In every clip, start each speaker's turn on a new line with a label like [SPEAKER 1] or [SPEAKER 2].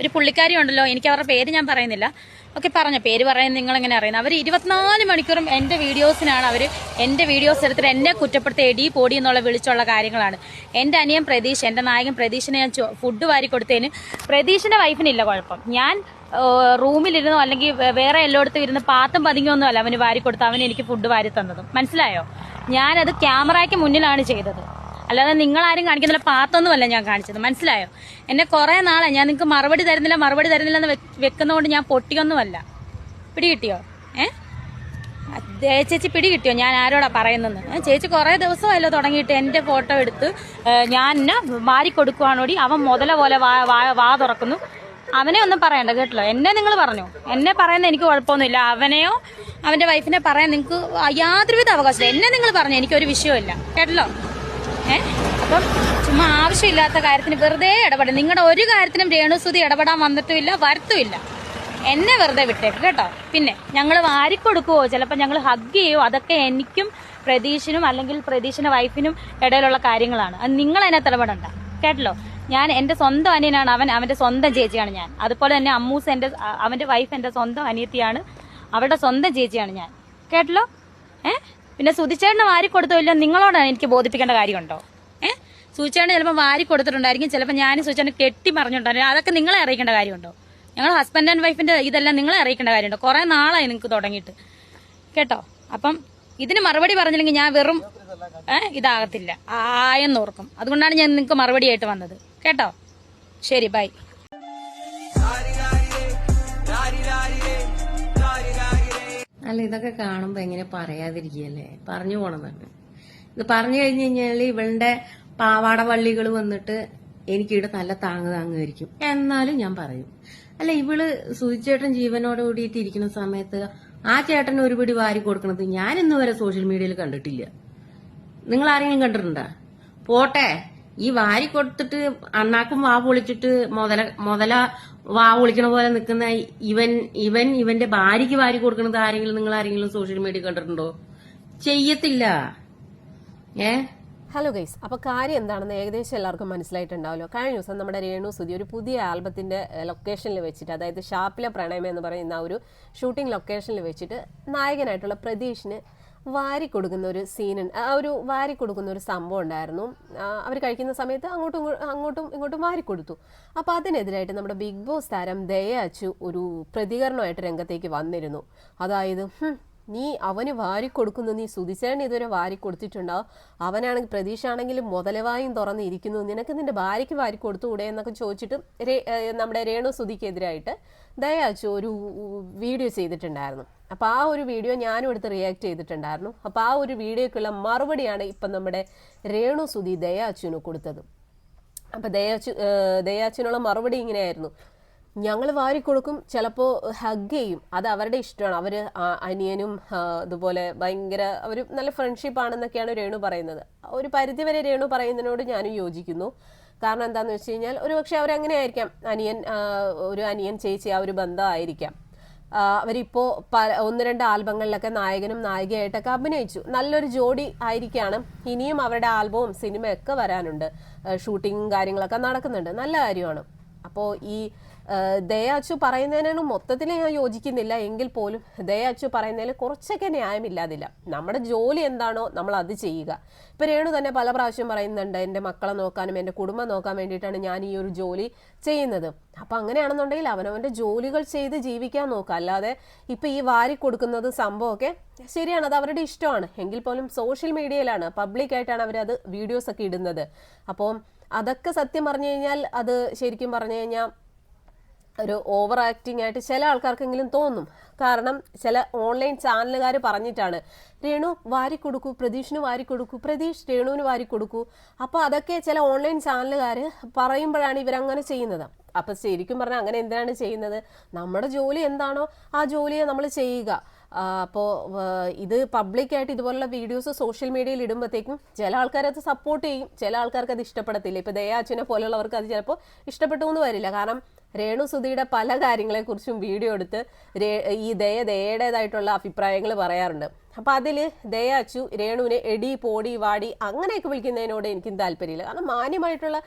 [SPEAKER 1] ഒരു പുള്ളിക്കാരി ഉണ്ടല്ലോ എനിക്ക് അവരുടെ പേര് ഞാൻ പറയുന്നില്ല. ഓക്കെ പറഞ്ഞ പേര് പറയുന്നത് നിങ്ങൾ എങ്ങനെ അറിയുന്നത് അവർ ഇരുപത്തിനാല് മണിക്കൂറും എന്റെ വീഡിയോസിനാണ് അവർ എന്റെ വീഡിയോസ് എടുത്തിട്ട് എന്നെ കുറ്റപ്പെടുത്തി എടി പൊടി എന്നുള്ള വിളിച്ചുള്ള കാര്യങ്ങളാണ്. എന്റെ അനിയൻ പ്രതീഷ് എന്റെ നായകൻ പ്രതീഷിനെ ഞാൻ ഫുഡ് വാരി കൊടുത്തതിന് പ്രതീഷിന്റെ വൈഫിനില്ല കുഴപ്പം. ഞാൻ റൂമിലിരുന്നോ അല്ലെങ്കിൽ വേറെ എല്ലായിടത്തും ഇരുന്ന് പാത്തും പതുങ്ങിയൊന്നും അല്ല അവന് വാരി കൊടുത്ത് അവൻ എനിക്ക് ഫുഡ് വാരി തന്നതും. മനസ്സിലായോ? ഞാനത് ക്യാമറയ്ക്ക് മുന്നിലാണ് ചെയ്തത്. അല്ലാതെ നിങ്ങൾ ആരും കാണിക്കുന്നില്ല പാത്തൊന്നുമല്ല ഞാൻ കാണിച്ചത്. മനസ്സിലായോ? എന്നെ കുറേ നാളെ ഞാൻ നിങ്ങൾക്ക് മറുപടി തരുന്നില്ല മറുപടി തരുന്നില്ല എന്ന് വെക്കുന്നതുകൊണ്ട് ഞാൻ പൊട്ടിയൊന്നുമല്ല. പിടികിട്ടിയോ? ഏ? ചേച്ചി പിടികിട്ടിയോ? ഞാൻ ആരോടാ പറയുന്നത് ചേച്ചി കുറേ ദിവസമല്ലോ തുടങ്ങിയിട്ട് എന്റെ ഫോട്ടോ എടുത്ത് ഞാൻ എന്നെ വാരി കൊടുക്കുവാണോടി? അവൻ മുതല പോലെ വാ വാ- വാ തുറക്കുന്നു. അവനെ ഒന്നും പറയണ്ട കേട്ടോ എന്നെ നിങ്ങൾ പറഞ്ഞു. എന്നെ പറയുന്ന എനിക്ക് കുഴപ്പമൊന്നുമില്ല. അവനെയോ അവന്റെ വൈഫിനെ പറയാൻ നിങ്ങൾക്ക് യാതൊരുവിധ അവകാശമില്ല. എന്നെ നിങ്ങൾ പറഞ്ഞു എനിക്കൊരു വിഷയമില്ല കേട്ടല്ലോ? ഏ? അപ്പം ചുമ്മാ ആവശ്യമില്ലാത്ത കാര്യത്തിന് വെറുതെ ഇടപെടും നിങ്ങളുടെ ഒരു കാര്യത്തിനും രേണുസുതി ഇടപെടാൻ വന്നിട്ടുമില്ല വരത്തുമില്ല. എന്നെ വെറുതെ വിട്ടേക്ക് കേട്ടോ. പിന്നെ ഞങ്ങൾ വാരിക്കൊടുക്കുവോ? ചിലപ്പോൾ ഞങ്ങൾ ഹഗ് ചെയ്യുവോ അതൊക്കെ എനിക്കും പ്രതീഷിനും അല്ലെങ്കിൽ പ്രതീഷിന്റെ വൈഫിനും ഇടയിലുള്ള കാര്യങ്ങളാണ്. അത് നിങ്ങൾ എന്നെ ഇടപെടണ്ട. കേട്ടല്ലോ? ഞാൻ എന്റെ സ്വന്തം അനിയനാണ്. അവൻ അവന്റെ സ്വന്തം ചേച്ചിയാണ് ഞാൻ. അതുപോലെ തന്നെ അമ്മൂസ് എന്റെ അവന്റെ വൈഫ് എന്റെ സ്വന്തം അനിയത്തിയാണ്. അവരുടെ സ്വന്തം ചേച്ചിയാണ് ഞാൻ. കേട്ടല്ലോ? ഏ? പിന്നെ സുതിച്ചേട്ടന് വാരി കൊടുത്തോ ഇല്ല നിങ്ങളോടാണ് എനിക്ക് ബോധിപ്പിക്കേണ്ട കാര്യമുണ്ടോ? ഏ? സുചേട്ടന് ചിലപ്പോൾ വാരി കൊടുത്തിട്ടുണ്ടായിരിക്കും ചിലപ്പോൾ ഞാൻ സുചേട്ടന് കെട്ടി പറഞ്ഞിട്ടുണ്ടായിരിക്കും അതൊക്കെ നിങ്ങളെ അറിയിക്കേണ്ട കാര്യമുണ്ടോ? ഞങ്ങൾ ഹസ്ബൻഡ് ആൻഡ് വൈഫിന്റെ ഇതെല്ലാം നിങ്ങളെ അറിയിക്കേണ്ട കാര്യമുണ്ടോ? കുറെ നാളായി നിങ്ങൾക്ക് തുടങ്ങിയിട്ട്. കേട്ടോ? അപ്പം ഇതിന് മറുപടി പറഞ്ഞില്ലെങ്കിൽ ഞാൻ വെറും ഏ ഇതാകത്തില്ല. ആയെന്ന് ഓർക്കും. അതുകൊണ്ടാണ് ഞാൻ നിങ്ങൾക്ക് മറുപടി ആയിട്ട് വന്നത്. കേട്ടോ? ശരി ബൈ
[SPEAKER 2] അല്ല ഇതൊക്കെ കാണുമ്പോ എങ്ങനെ പറയാതിരിക്കല്ലേ പറഞ്ഞു പോണെന്നാണ് ഇത് പറഞ്ഞു കഴിഞ്ഞു കഴിഞ്ഞാൽ ഇവളുടെ പാവാട വള്ളികൾ വന്നിട്ട് എനിക്കിവിടെ നല്ല താങ്ങ് താങ്ങുമായിരിക്കും. എന്നാലും ഞാൻ പറയും. അല്ല ഇവൾ സുചേട്ടൻ ജീവനോട് കൂടിയിട്ട് ഇരിക്കുന്ന സമയത്ത് ആ ചേട്ടൻ ഒരു പിടി വാരി കൊടുക്കണത് ഞാൻ ഇന്ന് വരെ സോഷ്യൽ മീഡിയയിൽ കണ്ടിട്ടില്ല. നിങ്ങൾ ആരെങ്കിലും കണ്ടിട്ടുണ്ടോ? പോട്ടെ. ഈ വാരി കൊടുത്തിട്ട് അണ്ണാക്കും വാ പൊളിച്ചിട്ട് മുതല മുതല വാ പൊളിക്കണ പോലെ നിൽക്കുന്ന ഇവൻ ഇവൻ ഇവന്റെ ഭാര്യയ്ക്ക് വാരി കൊടുക്കണത് ആരെങ്കിലും നിങ്ങൾ ആരെങ്കിലും സോഷ്യൽ മീഡിയ കണ്ടിട്ടുണ്ടോ? ചെയ്യത്തില്ല. ഏ?
[SPEAKER 3] ഹലോ ഗൈസ് അപ്പൊ കാര്യം എന്താണെന്ന് ഏകദേശം എല്ലാവർക്കും മനസ്സിലായിട്ടുണ്ടാവല്ലോ കഴിഞ്ഞ ദിവസം നമ്മുടെ രേണു സുധി ഒരു പുതിയ ആൽബത്തിന്റെ ലൊക്കേഷനിൽ വെച്ചിട്ട് അതായത് ഷാപ്പിലെ പ്രണയം എന്ന് പറയുന്ന ഒരു ഷൂട്ടിംഗ് ലൊക്കേഷനിൽ വെച്ചിട്ട് നായകനായിട്ടുള്ള പ്രതീഷിന് വാരി കൊടുക്കുന്ന ഒരു സീൻ ആ ഒരു വാരി കൊടുക്കുന്ന ഒരു സംഭവം ഉണ്ടായിരുന്നു. അവർ കഴിക്കുന്ന സമയത്ത് അങ്ങോട്ടും അങ്ങോട്ടും ഇങ്ങോട്ടും വാരി കൊടുത്തു. അപ്പോൾ അതിനെതിരായിട്ട് നമ്മുടെ ബിഗ് ബോസ് താരം ദയ അച്ചു ഒരു പ്രതികരണമായിട്ട് രംഗത്തേക്ക് വന്നിരുന്നു. അതായത് "ഹും, നീ അവന് വാരി കൊടുക്കുന്നു നീ സുതിച്ചേട്ടൻ ഇതുവരെ വാരി കൊടുത്തിട്ടുണ്ടാവും അവനാണെങ്കിൽ പ്രതീക്ഷ ആണെങ്കിലും മുതലവായും തുറന്നിരിക്കുന്നു നിനക്ക് നിന്റെ ഭാര്യയ്ക്ക് വാരി കൊടുത്തുകൂടെ എന്നൊക്കെ ചോദിച്ചിട്ട് നമ്മുടെ രേണു സുതിക്കെതിരായിട്ട് ദയാച്ചു ഒരു വീഡിയോ ചെയ്തിട്ടുണ്ടായിരുന്നു. അപ്പോൾ ആ ഒരു വീഡിയോ ഞാനും എടുത്ത് റിയാക്ട് ചെയ്തിട്ടുണ്ടായിരുന്നു. അപ്പോൾ ആ ഒരു വീഡിയോക്കുള്ള മറുപടിയാണ് ഇപ്പം നമ്മുടെ രേണു സുതി ദയാച്ചുവിന് കൊടുത്തത്. അപ്പോൾ ദയാച്ചു ദയാച്ചുവിനുള്ള മറുപടി ഇങ്ങനെയായിരുന്നു. ഞങ്ങൾ വാരിക്കൊടുക്കും ചിലപ്പോൾ ഹഗ് ചെയ്യും. അത് അവരുടെ ഇഷ്ടമാണ്. അവർ അനിയനും അതുപോലെ ഭയങ്കര അവർ നല്ല ഫ്രണ്ട്ഷിപ്പ് ആണെന്നൊക്കെയാണ് രേണു പറയുന്നത്. ഒരു പരിധിവരെ രേണു പറയുന്നതിനോട് ഞാനും യോജിക്കുന്നു. കാരണം എന്താണെന്ന് വെച്ച് കഴിഞ്ഞാൽ ഒരു പക്ഷേ അവരങ്ങനെ ആയിരിക്കാം അനിയൻ ഒരു അനിയൻ ചേച്ചി ആ ഒരു ബന്ധമായിരിക്കാം അവരിപ്പോൾ പ ഒന്ന് രണ്ട് ആൽബങ്ങളിലൊക്കെ നായകനും നായികയായിട്ടൊക്കെ അഭിനയിച്ചു. നല്ലൊരു ജോഡി ആയിരിക്കാണ്. ഇനിയും അവരുടെ ആൽബവും സിനിമയൊക്കെ വരാനുണ്ട്. ഷൂട്ടിങ്ങും കാര്യങ്ങളൊക്കെ നടക്കുന്നുണ്ട്. നല്ല കാര്യമാണ്. അപ്പോൾ ഈ ദയാച്ചു പറയുന്നതിനൊന്നും മൊത്തത്തിൽ ഞാൻ യോജിക്കുന്നില്ല. എങ്കിൽ പോലും ദയാച്ചു പറയുന്നതിൽ കുറച്ചൊക്കെ ന്യായമില്ലാതില്ല. നമ്മുടെ ജോലി എന്താണോ നമ്മൾ അത് ചെയ്യുക. ഇപ്പം രേണു തന്നെ പല പ്രാവശ്യം പറയുന്നുണ്ട് എന്റെ മക്കളെ നോക്കാനും എന്റെ കുടുംബം നോക്കാൻ വേണ്ടിയിട്ടാണ് ഞാൻ ഈ ഒരു ജോലി ചെയ്യുന്നത്. അപ്പം അങ്ങനെയാണെന്നുണ്ടെങ്കിൽ അവനവന്റെ ജോലികൾ ചെയ്ത് ജീവിക്കാൻ നോക്കുക. അല്ലാതെ ഇപ്പം ഈ വാരി കൊടുക്കുന്നത് സംഭവമൊക്കെ ശരിയാണ് അത് അവരുടെ ഇഷ്ടമാണ്. എങ്കിൽ പോലും സോഷ്യൽ മീഡിയയിലാണ് പബ്ലിക്കായിട്ടാണ് അവരത് വീഡിയോസ് ഒക്കെ ഇടുന്നത്. അപ്പോൾ അതൊക്കെ സത്യം പറഞ്ഞു കഴിഞ്ഞാൽ അത് ശരിക്കും പറഞ്ഞു കഴിഞ്ഞാൽ ഒരു ഓവർ ആക്ടിംഗ് ആയിട്ട് ചില ആൾക്കാർക്കെങ്കിലും തോന്നും. കാരണം ചില ഓൺലൈൻ ചാനലുകാർ പറഞ്ഞിട്ടാണ് രേണു വാരി കൊടുക്കൂ പ്രതീഷിന് വാരി കൊടുക്കൂ പ്രതീഷ് രേണുവിന് വാരി കൊടുക്കൂ. അപ്പോൾ അതൊക്കെ ചില ഓൺലൈൻ ചാനലുകാർ പറയുമ്പോഴാണ് ഇവരങ്ങനെ ചെയ്യുന്നത്. അപ്പം ശരിക്കും പറഞ്ഞാൽ അങ്ങനെ എന്തിനാണ് ചെയ്യുന്നത്? നമ്മുടെ ജോലി എന്താണോ ആ ജോലിയെ നമ്മൾ ചെയ്യുക. അപ്പോൾ ഇത് പബ്ലിക്കായിട്ട് ഇതുപോലുള്ള വീഡിയോസ് സോഷ്യൽ മീഡിയയിൽ ഇടുമ്പോഴത്തേക്കും ചില ആൾക്കാരത് സപ്പോർട്ട് ചെയ്യും. ചില ആൾക്കാർക്ക് അത് ഇഷ്ടപ്പെടത്തില്ല. ഇപ്പോൾ ദയാച്ചനെ പോലുള്ളവർക്ക് അത് ചിലപ്പോൾ ഇഷ്ടപ്പെട്ടു എന്ന് വരില്ല. കാരണം രേണു സുധിയുടെ പല കാര്യങ്ങളെക്കുറിച്ചും വീഡിയോ എടുത്ത് ഈ ദയ ദയയുടേതായിട്ടുള്ള അഭിപ്രായങ്ങൾ പറയാറുണ്ട്. അപ്പോൾ അതിൽ ദയാച്ചു രേണുവിനെ എടി പോടി വാടി അങ്ങനെയൊക്കെ വിളിക്കുന്നതിനോട് എനിക്കും താല്പര്യമില്ല. കാരണം മാന്യമായിട്ടുള്ള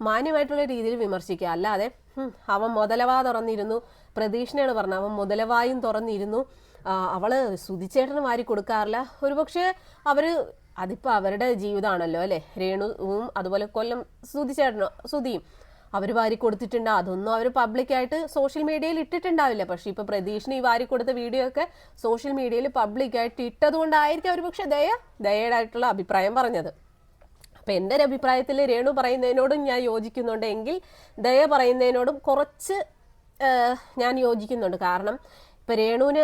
[SPEAKER 3] മാന്യമായിട്ടുള്ള രീതിയിൽ വിമർശിക്കുക. അല്ലാതെ "ഹും, അവൻ മുതലവാ തുറന്നിരുന്നു. പ്രതീക്ഷയാണ് പറഞ്ഞത്. അവൻ മുതലവായും തുറന്നിരുന്നു. അവൾ സുതിച്ചേട്ടന് വാരി കൊടുക്കാറില്ല. ഒരുപക്ഷെ അവർ അതിപ്പോ അവരുടെ ജീവിതമാണല്ലോ അല്ലെ? രേണുവും അതുപോലെ കൊല്ലം സുതിച്ചേട്ടനോ സുതിയും അവർ വാരി കൊടുത്തിട്ടുണ്ട്. അതൊന്നും അവർ പബ്ലിക്കായിട്ട് സോഷ്യൽ മീഡിയയിൽ ഇട്ടിട്ടുണ്ടാവില്ല. പക്ഷേ ഇപ്പോൾ പ്രതീഷിന് ഈ വാരി കൊടുത്ത വീഡിയോ ഒക്കെ സോഷ്യൽ മീഡിയയിൽ പബ്ലിക്കായിട്ട് ഇട്ടത് കൊണ്ടായിരിക്കും അവർ പക്ഷെ ദയ ദയടായിട്ടുള്ള അഭിപ്രായം പറഞ്ഞത്. അപ്പം എന്റെ ഒരു അഭിപ്രായത്തിൽ രേണു പറയുന്നതിനോടും ഞാൻ യോജിക്കുന്നുണ്ട്. എങ്കിൽ ദയ പറയുന്നതിനോടും കുറച്ച് ഞാൻ യോജിക്കുന്നുണ്ട്. കാരണം ഇപ്പൊ രേണുവിന്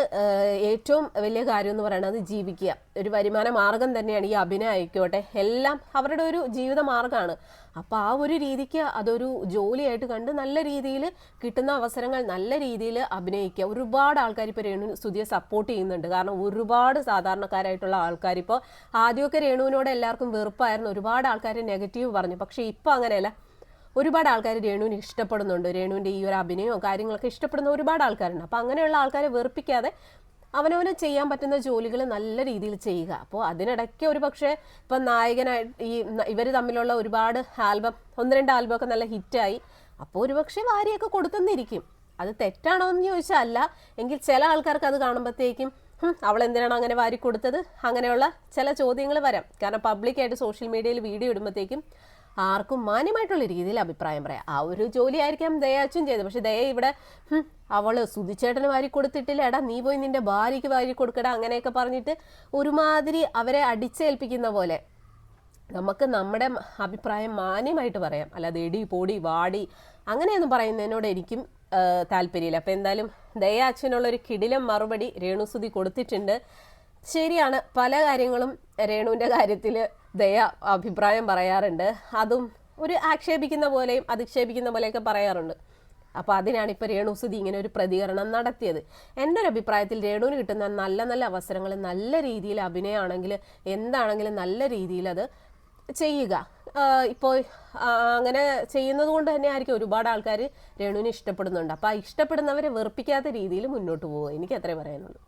[SPEAKER 3] ഏറ്റവും വലിയ കാര്യം എന്ന് പറയുന്നത് ജീവിക്കുക. ഒരു വരുമാന മാർഗം തന്നെയാണ് ഈ അഭിനയം ആയിക്കോട്ടെ. എല്ലാം അവരുടെ ഒരു ജീവിത മാർഗമാണ്. അപ്പോൾ ആ ഒരു രീതിക്ക് അതൊരു ജോലിയായിട്ട് കണ്ട് നല്ല രീതിയിൽ കിട്ടുന്ന അവസരങ്ങൾ നല്ല രീതിയിൽ അഭിനയിക്കുക. ഒരുപാട് ആൾക്കാർ ഇപ്പോൾ രേണു സുധിയെ സപ്പോർട്ട് ചെയ്യുന്നുണ്ട്. കാരണം ഒരുപാട് സാധാരണക്കാരായിട്ടുള്ള ആൾക്കാർ ഇപ്പോൾ ആദ്യമൊക്കെ രേണുവിനോട് എല്ലാവർക്കും വെറുപ്പായിരുന്നു. ഒരുപാട് ആൾക്കാർ നെഗറ്റീവ് പറഞ്ഞു. പക്ഷേ ഇപ്പോൾ അങ്ങനെയല്ല. ഒരുപാട് ആൾക്കാർ രേണുവിനെ ഇഷ്ടപ്പെടുന്നുണ്ട്. രേണുവിന്റെ ഈ ഒരു അഭിനയവും കാര്യങ്ങളൊക്കെ ഇഷ്ടപ്പെടുന്ന ഒരുപാട് ആൾക്കാരുണ്ട്. അപ്പോൾ അങ്ങനെയുള്ള ആൾക്കാരെ വെറുപ്പിക്കാതെ അവനവന് ചെയ്യാൻ പറ്റുന്ന ജോലികൾ നല്ല രീതിയിൽ ചെയ്യുക. അപ്പോൾ അതിനിടയ്ക്ക് ഒരു പക്ഷേ ഇപ്പം നായകനായി ഈ ഇവർ തമ്മിലുള്ള ഒരുപാട് ആൽബം ഒന്ന് രണ്ട് ആൽബമൊക്കെ നല്ല ഹിറ്റായി. അപ്പോൾ ഒരു പക്ഷേ വാരിയൊക്കെ കൊടുത്തെന്നിരിക്കും. അത് തെറ്റാണോ എന്ന് ചോദിച്ചാൽ അല്ല. എങ്കിൽ ചില ആൾക്കാർക്ക് അത് കാണുമ്പോഴത്തേക്കും അവൾ എന്തിനാണ് അങ്ങനെ വാരി കൊടുത്തത്? അങ്ങനെയുള്ള ചില ചോദ്യങ്ങൾ വരാം. കാരണം പബ്ലിക്കായിട്ട് സോഷ്യൽ മീഡിയയിൽ വീഡിയോ ഇടുമ്പോഴത്തേക്കും ആർക്കും മാന്യമായിട്ടുള്ള രീതിയിൽ അഭിപ്രായം പറയാം. ആ ഒരു ജോലി ആയിരിക്കാം ദയാച്ചും ചെയ്തത്. പക്ഷെ ദയ ഇവിടെ "ഹും, അവൾ സുതിച്ചേട്ടന് വാരി കൊടുത്തിട്ടില്ല. എടാ നീ പോയി നിന്റെ ഭാര്യയ്ക്ക് വാരി കൊടുക്കടാ അങ്ങനെയൊക്കെ പറഞ്ഞിട്ട് ഒരുമാതിരി അവരെ അടിച്ചേൽപ്പിക്കുന്ന പോലെ. നമുക്ക് നമ്മുടെ അഭിപ്രായം മാന്യമായിട്ട് പറയാം. അല്ലാതെ എടി പൊടി വാടി അങ്ങനെയൊന്നും പറയുന്നതിനോട് എനിക്കും താല്പര്യമില്ല. അപ്പം എന്തായാലും ദയ അച്ഛനുള്ള ഒരു കിടിലം മറുപടി രേണുസുതി കൊടുത്തിട്ടുണ്ട്. ശരിയാണ്. പല കാര്യങ്ങളും രേണുവിന്റെ കാര്യത്തിൽ ദയ അഭിപ്രായം പറയാറുണ്ട്. അതും ഒരു ആക്ഷേപിക്കുന്ന പോലെയും അധിക്ഷേപിക്കുന്ന പോലെയൊക്കെ പറയാറുണ്ട്. അപ്പോൾ അതിനാണ് ഇപ്പോൾ രേണുസുതി ഇങ്ങനെ ഒരു പ്രതികരണം നടത്തിയത്. എന്റെ ഒരു അഭിപ്രായത്തിൽ രേണുവിന് കിട്ടുന്ന നല്ല നല്ല അവസരങ്ങൾ നല്ല രീതിയിൽ അഭിനയമാണെങ്കിൽ എന്താണെങ്കിലും നല്ല രീതിയിൽ അത് ചെയ്യുക. ഇപ്പോൾ അങ്ങനെ ചെയ്യുന്നത് കൊണ്ട് തന്നെ ആയിരിക്കും ഒരുപാട് ആൾക്കാർ രേണുവിനെ ഇഷ്ടപ്പെടുന്നുണ്ട്. അപ്പോൾ ആ ഇഷ്ടപ്പെടുന്നവരെ വെറുപ്പിക്കാത്ത രീതിയിൽ മുന്നോട്ട് പോകുക എനിക്ക് അത്രേ പറയാനുള്ളൂ.